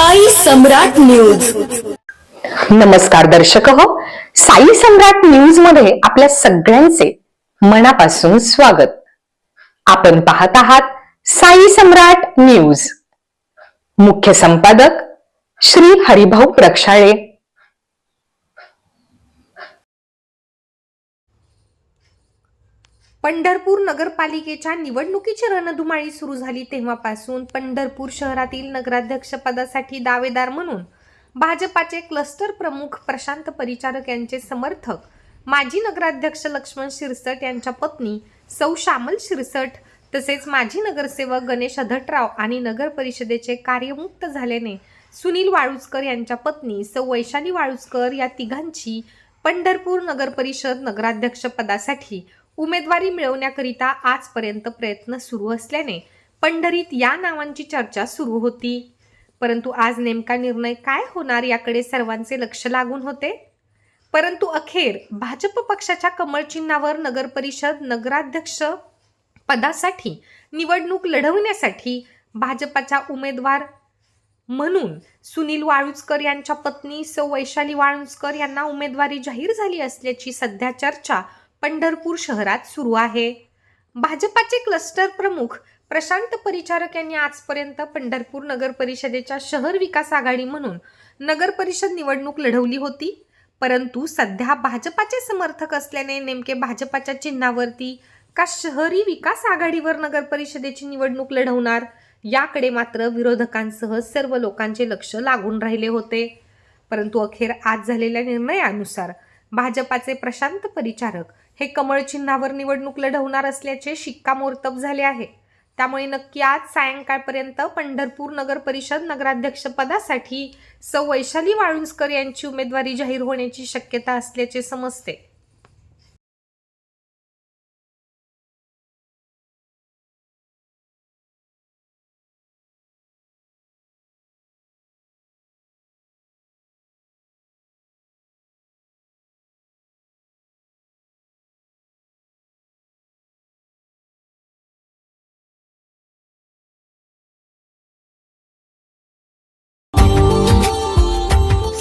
साई सम्राट news. नमस्कार दर्शक हो. साई सम्राट न्यूजमध्ये आपल्या सगळ्यांचे मनापासून स्वागत. आपण पाहत आहात साई सम्राट न्यूज. मुख्य संपादक श्री हरिभाऊ प्रक्षाळे. पंढरपूर नगरपालिकेच्या निवडणुकीची रणधुमाळी सुरू झाली तेव्हापासून पंढरपूर शहरातील नगराध्यक्षपदासाठी दावेदार म्हणून भाजपाचे क्लस्टर प्रमुख प्रशांत परिचारक यांचे समर्थक माजी नगराध्यक्ष लक्ष्मण शिरसट यांच्या पत्नी सौ श्यामल शिरसट तसेच माजी नगरसेवक गणेश अधटराव आणि नगर परिषदेचे कार्यमुक्त झाल्याने सुनील वाळुजकर यांच्या पत्नी सौ वैशाली वाळुजकर या तिघांची पंढरपूर नगर परिषद उमेदवारी मिळवण्याकरिता आजपर्यंत प्रयत्न सुरू असल्याने पंढरीत या नावांची चर्चा सुरू होती. परंतु आज नेमका निर्णय काय होणार याकडे सर्वांचे लक्ष लागून होते. परंतु अखेर भाजप पक्षाच्या कमळचिन्हावर नगरपरिषद नगर परिषद नगराध्यक्ष पदासाठी निवडणूक लढवण्यासाठी भाजपाच्या उमेदवार म्हणून सुनील वाळुजकर यांच्या पत्नी सौ वैशाली वाळुंजकर यांना उमेदवारी जाहीर झाली असल्याची सध्या चर्चा पंढरपूर शहरात सुरू आहे. भाजपाचे क्लस्टर प्रमुख प्रशांत परिचारक यांनी आजपर्यंत पंढरपूर नगर परिषदेच्या शहर विकास आघाडी म्हणून नगर परिषद निवडणूक लढवली होती. परंतु सध्या भाजपाचे समर्थक असल्याने नेमके भाजपाच्या चिन्हावरती का शहरी विकास आघाडीवर नगर परिषदेची निवडणूक लढवणार? याकडे मात्र विरोधकांसह सर्व लोकांचे लक्ष लागून राहिले होते. परंतु अखेर आज झालेल्या निर्णयानुसार भाजपाचे प्रशांत परिचारक हे कमळ चिन्हावर निवडणूक लढवणार असल्याचे शिक्कामोर्तब झाले आहे. त्यामुळे नक्की आज सायंकाळपर्यंत पंढरपूर नगर परिषद नगराध्यक्षपदासाठी सौ वैशाली वाळुंजकर यांची उमेदवारी जाहीर होण्याची शक्यता असल्याचे समजते.